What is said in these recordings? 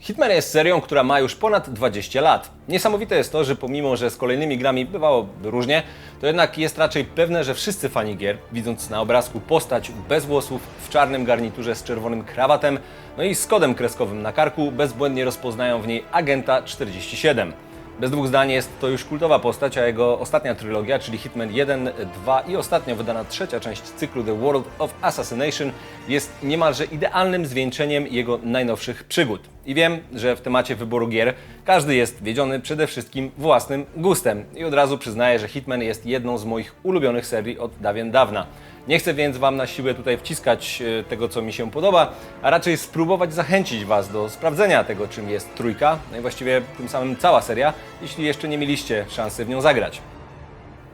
Hitman jest serią, która ma już ponad 20 lat. Niesamowite jest to, że pomimo, że z kolejnymi grami bywało różnie, to jednak jest raczej pewne, że wszyscy fani gier, widząc na obrazku postać bez włosów, w czarnym garniturze z czerwonym krawatem, no i z kodem kreskowym na karku, bezbłędnie rozpoznają w niej agenta 47. Bez dwóch zdań jest to już kultowa postać, a jego ostatnia trylogia, czyli Hitman 1, 2 i ostatnio wydana trzecia część cyklu The World of Assassination jest niemalże idealnym zwieńczeniem jego najnowszych przygód. I wiem, że w temacie wyboru gier każdy jest wiedziony przede wszystkim własnym gustem. I od razu przyznaję, że Hitman jest jedną z moich ulubionych serii od dawien dawna. Nie chcę więc Wam na siłę tutaj wciskać e, tego, co mi się podoba, a raczej spróbować zachęcić Was do sprawdzenia tego, czym jest trójka, no i właściwie tym samym cała seria, jeśli jeszcze nie mieliście szansy w nią zagrać.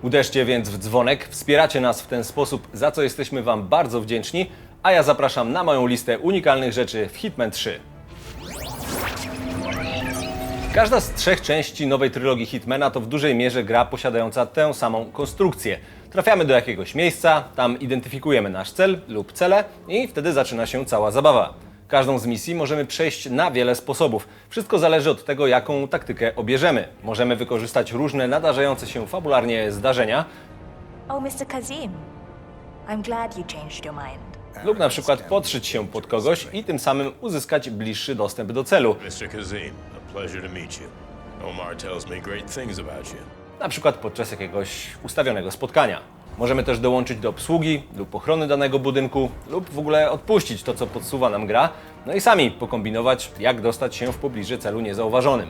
Uderzcie więc w dzwonek, wspieracie nas w ten sposób, za co jesteśmy Wam bardzo wdzięczni, a ja zapraszam na moją listę unikalnych rzeczy w Hitman 3. Każda z trzech części nowej trylogii Hitmana to w dużej mierze gra posiadająca tę samą konstrukcję. Trafiamy do jakiegoś miejsca, tam identyfikujemy nasz cel lub cele i wtedy zaczyna się cała zabawa. Każdą z misji możemy przejść na wiele sposobów. Wszystko zależy od tego, jaką taktykę obierzemy. Możemy wykorzystać różne nadarzające się fabularnie zdarzenia Oh, Mr. Kazim. I'm glad you changed your mind. lub na przykład podszyć się pod kogoś i tym samym uzyskać bliższy dostęp do celu. Mr. Kazim, a pleasure to meet you. Omar tells me great things about you. na przykład podczas jakiegoś ustawionego spotkania. Możemy też dołączyć do obsługi lub ochrony danego budynku, lub w ogóle odpuścić to, co podsuwa nam gra, no i sami pokombinować, jak dostać się w pobliże celu niezauważonym.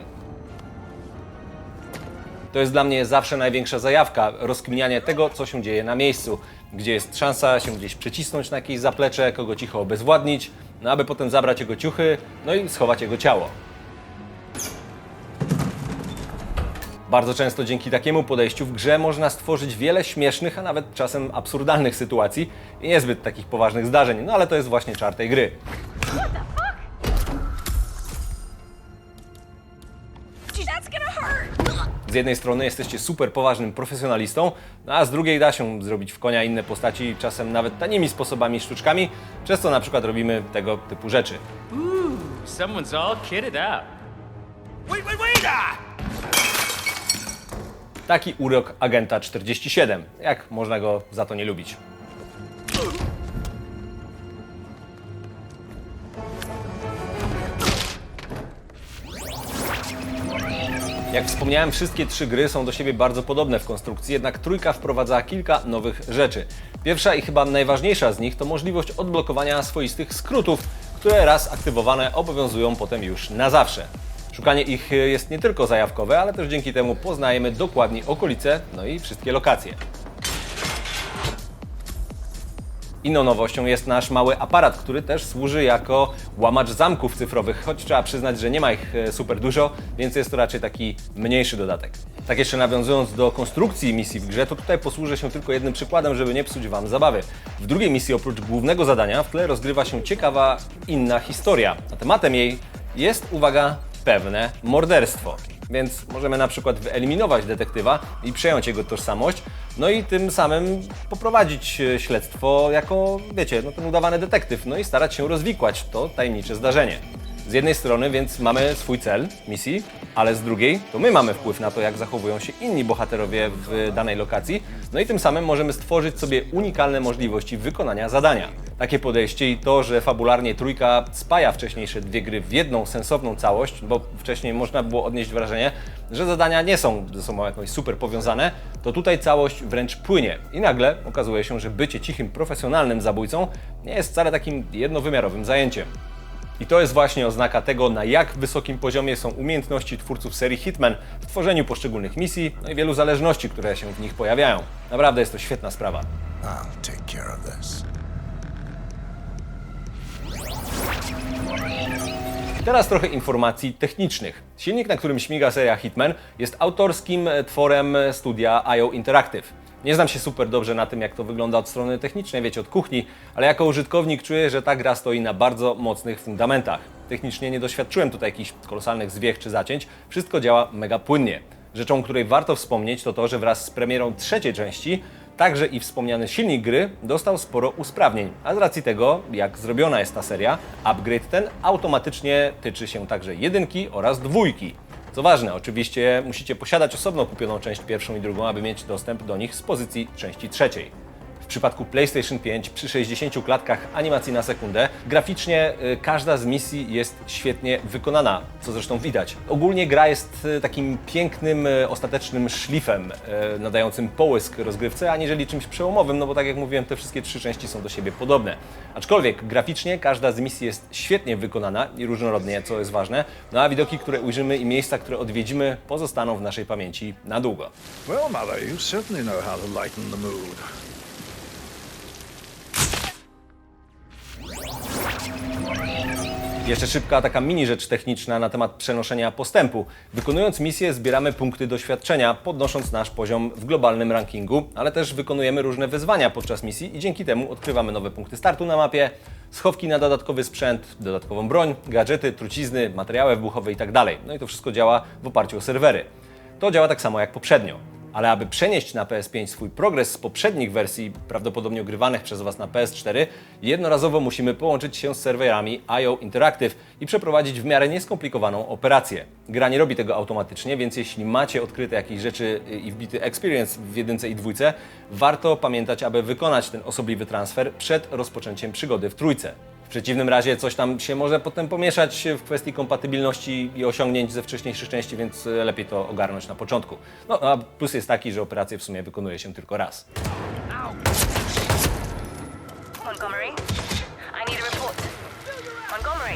To jest dla mnie zawsze największa zajawka, rozkminianie tego, co się dzieje na miejscu, gdzie jest szansa się gdzieś przycisnąć na jakieś zaplecze, kogo cicho obezwładnić, no aby potem zabrać jego ciuchy, no i schować jego ciało. Bardzo często dzięki takiemu podejściu w grze można stworzyć wiele śmiesznych, a nawet czasem absurdalnych sytuacji i niezbyt takich poważnych zdarzeń, no ale to jest właśnie czar tej gry. Z jednej strony jesteście super poważnym profesjonalistą, no a z drugiej da się zrobić w konia inne postaci, czasem nawet tanimi sposobami, sztuczkami, przez co na przykład robimy tego typu rzeczy. Someone's all kitted out. Wait, wait, wait! Ah! Taki urok agenta 47. Jak można go za to nie lubić? Jak wspomniałem, wszystkie trzy gry są do siebie bardzo podobne w konstrukcji, jednak trójka wprowadza kilka nowych rzeczy. Pierwsza i chyba najważniejsza z nich to możliwość odblokowania swoistych skrótów, które raz aktywowane obowiązują potem już na zawsze. Szukanie ich jest nie tylko zajawkowe, ale też dzięki temu poznajemy dokładnie okolice, no i wszystkie lokacje. Inną nowością jest nasz mały aparat, który też służy jako łamacz zamków cyfrowych, choć trzeba przyznać, że nie ma ich e, super dużo, więc jest to raczej taki mniejszy dodatek. Tak jeszcze nawiązując do konstrukcji misji w grze, to tutaj posłużę się tylko jednym przykładem, żeby nie psuć Wam zabawy. W drugiej misji oprócz głównego zadania w tle rozgrywa się ciekawa inna historia. A tematem jej jest, uwaga, pewne morderstwo. Więc możemy na przykład wyeliminować detektywa i przejąć jego tożsamość, no i tym samym poprowadzić e, śledztwo jako, wiecie, no ten udawany detektyw, no i starać się rozwikłać to tajemnicze zdarzenie. Z jednej strony więc mamy swój cel misji, ale z drugiej to my mamy wpływ na to, jak zachowują się inni bohaterowie w danej lokacji, no i tym samym możemy stworzyć sobie unikalne możliwości wykonania zadania. Takie podejście i to, że fabularnie trójka spaja wcześniejsze dwie gry w jedną sensowną całość, bo wcześniej można było odnieść wrażenie, że zadania nie są ze sobą jakoś super powiązane, to tutaj całość wręcz płynie. I nagle okazuje się, że bycie cichym, profesjonalnym zabójcą nie jest wcale takim jednowymiarowym zajęciem. I to jest właśnie oznaka tego, na jak wysokim poziomie są umiejętności twórców serii Hitman w tworzeniu poszczególnych misji, no i wielu zależności, które się w nich pojawiają. Naprawdę jest to świetna sprawa. I'll take care of this. Teraz trochę informacji technicznych. Silnik, na którym śmiga seria Hitman, jest autorskim tworem studia IO Interactive. Nie znam się super dobrze na tym, jak to wygląda od strony technicznej, wiecie, od kuchni, ale jako użytkownik czuję, że ta gra stoi na bardzo mocnych fundamentach. Technicznie nie doświadczyłem tutaj jakichś kolosalnych zwiech czy zacięć, wszystko działa mega płynnie. Rzeczą, której warto wspomnieć, to to, że wraz z premierą trzeciej części Także i wspomniany silnik gry dostał sporo usprawnień, a z racji tego, jak zrobiona jest ta seria, upgrade ten automatycznie tyczy się także jedynki oraz dwójki. Co ważne, oczywiście musicie posiadać osobno kupioną część pierwszą i drugą, aby mieć dostęp do nich z pozycji części trzeciej. W przypadku PlayStation 5 przy 60 klatkach animacji na sekundę graficznie y, każda z misji jest świetnie wykonana, co zresztą widać. Ogólnie gra jest y, takim pięknym, y, ostatecznym szlifem nadającym połysk rozgrywce, aniżeli czymś przełomowym, no bo tak jak mówiłem, te wszystkie trzy części są do siebie podobne. Aczkolwiek graficznie każda z misji jest świetnie wykonana i różnorodnie, co jest ważne, no a widoki, które ujrzymy i miejsca, które odwiedzimy, pozostaną w naszej pamięci na długo. Well, Mother, you certainly know how to lighten the mood. Jeszcze szybka taka mini rzecz techniczna na temat przenoszenia postępu. Wykonując misję zbieramy punkty doświadczenia, podnosząc nasz poziom w globalnym rankingu, ale też wykonujemy różne wyzwania podczas misji i dzięki temu odkrywamy nowe punkty startu na mapie, schowki na dodatkowy sprzęt, dodatkową broń, gadżety, trucizny, materiały wybuchowe itd. No i to wszystko działa w oparciu o serwery. To działa tak samo jak poprzednio. Ale aby przenieść na PS5 swój progres z poprzednich wersji, prawdopodobnie ogrywanych przez Was na PS4, jednorazowo musimy połączyć się z serwerami IO Interactive i przeprowadzić w miarę nieskomplikowaną operację. Gra nie robi tego automatycznie, więc jeśli macie odkryte jakieś rzeczy i wbity experience w jedynce i dwójce, warto pamiętać, aby wykonać ten osobliwy transfer przed rozpoczęciem przygody w trójce. W przeciwnym razie coś tam się może potem pomieszać w kwestii kompatybilności i osiągnięć ze wcześniejszych części, więc lepiej to ogarnąć na początku. No a plus jest taki, że operację w sumie wykonuje się tylko raz. Montgomery? I need a report. Montgomery?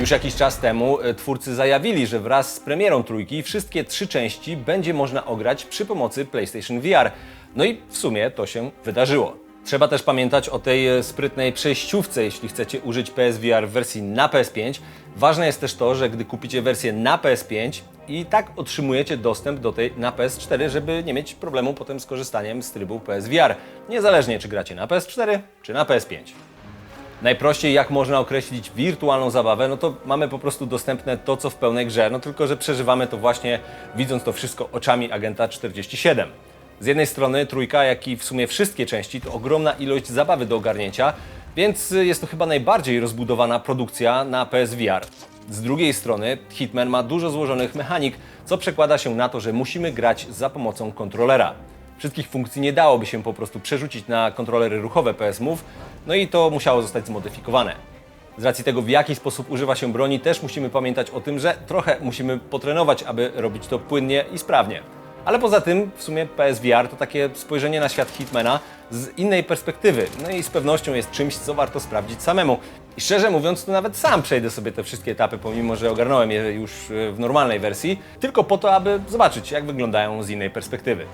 Już jakiś czas temu e, twórcy zajawili, że wraz z premierą trójki wszystkie trzy części będzie można ograć przy pomocy PlayStation VR. No i w sumie to się wydarzyło. Trzeba też pamiętać o tej e, sprytnej przejściówce, jeśli chcecie użyć PSVR w wersji na PS5. Ważne jest też to, że gdy kupicie wersję na PS5 i tak otrzymujecie dostęp do tej na PS4, żeby nie mieć problemu potem z korzystaniem z trybu PSVR, niezależnie czy gracie na PS4 czy na PS5. Najprościej jak można określić wirtualną zabawę, no to mamy po prostu dostępne to, co w pełnej grze, no tylko, że przeżywamy to właśnie widząc to wszystko oczami agenta 47. Z jednej strony trójka, jak i w sumie wszystkie części to ogromna ilość zabawy do ogarnięcia, więc jest to chyba najbardziej rozbudowana produkcja na PSVR. Z drugiej strony Hitman ma dużo złożonych mechanik, co przekłada się na to, że musimy grać za pomocą kontrolera. Wszystkich funkcji nie dałoby się po prostu przerzucić na kontrolery ruchowe PS Move, no i to musiało zostać zmodyfikowane. Z racji tego, w jaki sposób używa się broni, też musimy pamiętać o tym, że trochę musimy potrenować, aby robić to płynnie i sprawnie. Ale poza tym, w sumie PSVR to takie spojrzenie na świat Hitmana z innej perspektywy. No i z pewnością jest czymś, co warto sprawdzić samemu. I szczerze mówiąc, to nawet sam przejdę sobie te wszystkie etapy, pomimo że ogarnąłem je już e, w normalnej wersji, tylko po to, aby zobaczyć, jak wyglądają z innej perspektywy.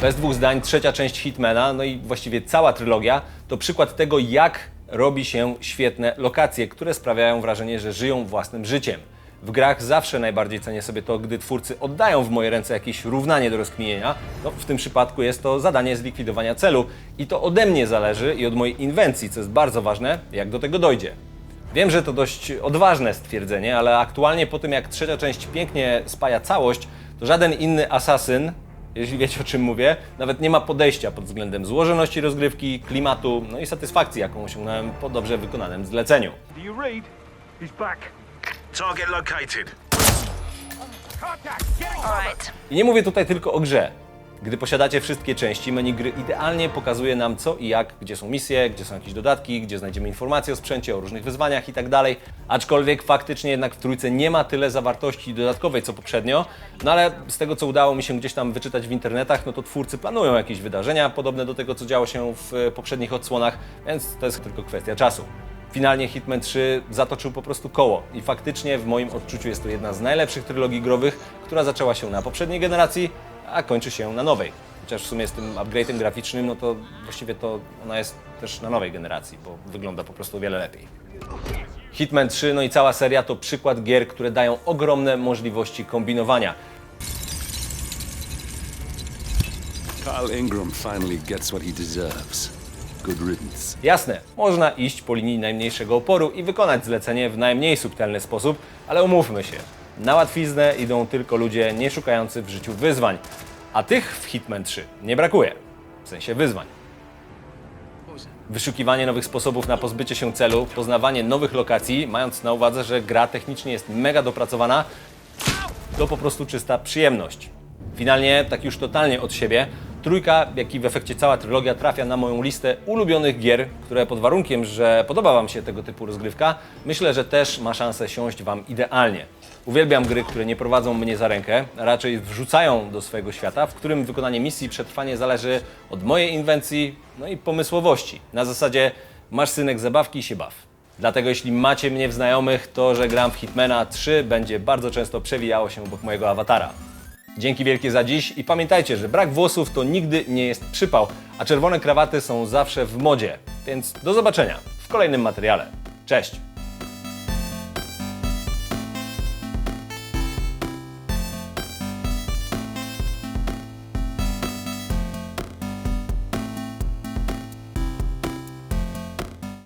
Bez dwóch zdań, trzecia część Hitmana, no i właściwie cała trylogia, to przykład tego, jak robi się świetne lokacje, które sprawiają wrażenie, że żyją własnym życiem. W grach zawsze najbardziej cenię sobie to, gdy twórcy oddają w moje ręce jakieś równanie do rozkminienia. No, w tym przypadku jest to zadanie zlikwidowania celu i to ode mnie zależy i od mojej inwencji, co jest bardzo ważne, jak do tego dojdzie. Wiem, że to dość odważne stwierdzenie, ale aktualnie po tym jak trzecia część pięknie spaja całość, to żaden inny asasyn, jeśli wiecie o czym mówię, nawet nie ma podejścia pod względem złożoności rozgrywki, klimatu, no i satysfakcji, jaką osiągnąłem po dobrze wykonanym zleceniu. Do you read? He's back. Target located. All right. I nie mówię tutaj tylko o grze. Gdy posiadacie wszystkie części, menu gry idealnie pokazuje nam co i jak, gdzie są misje, gdzie są jakieś dodatki, gdzie znajdziemy informacje o sprzęcie, o różnych wyzwaniach i tak. Aczkolwiek faktycznie jednak w trójce nie ma tyle zawartości dodatkowej co poprzednio, no ale z tego co udało mi się gdzieś tam wyczytać w internetach, no to twórcy planują jakieś wydarzenia podobne do tego co działo się w e, poprzednich odsłonach, więc to jest tylko kwestia czasu. Finalnie Hitman 3 zatoczył po prostu koło i faktycznie w moim odczuciu jest to jedna z najlepszych trylogii growych, która zaczęła się na poprzedniej generacji, a kończy się na nowej. Chociaż w sumie z tym upgrade'em graficznym, no to właściwie to ona jest też na nowej generacji, bo wygląda po prostu o wiele lepiej. Hitman 3, no i cała seria to przykład gier, które dają ogromne możliwości kombinowania. Ingram finally gets what he deserves. Good riddance. Jasne, można iść po linii najmniejszego oporu i wykonać zlecenie w najmniej subtelny sposób, ale umówmy się. Na łatwiznę idą tylko ludzie nie szukający w życiu wyzwań, a tych w Hitman 3 nie brakuje. W sensie wyzwań. Wyszukiwanie nowych sposobów na pozbycie się celu, poznawanie nowych lokacji, mając na uwadze, że gra technicznie jest mega dopracowana, to po prostu czysta przyjemność. Finalnie, tak już totalnie od siebie, trójka, jak i w efekcie cała trylogia trafia na moją listę ulubionych gier, które pod warunkiem, że podoba Wam się tego typu rozgrywka, myślę, że też ma szansę siąść Wam idealnie. Uwielbiam gry, które nie prowadzą mnie za rękę, raczej wrzucają do swojego świata, w którym wykonanie misji przetrwanie zależy od mojej inwencji, no i pomysłowości. Na zasadzie masz synek zabawki i się baw. Dlatego jeśli macie mnie w znajomych, to że gram w Hitmana 3 będzie bardzo często przewijało się obok mojego awatara. Dzięki wielkie za dziś i pamiętajcie, że brak włosów to nigdy nie jest przypał, a czerwone krawaty są zawsze w modzie. Więc do zobaczenia w kolejnym materiale. Cześć!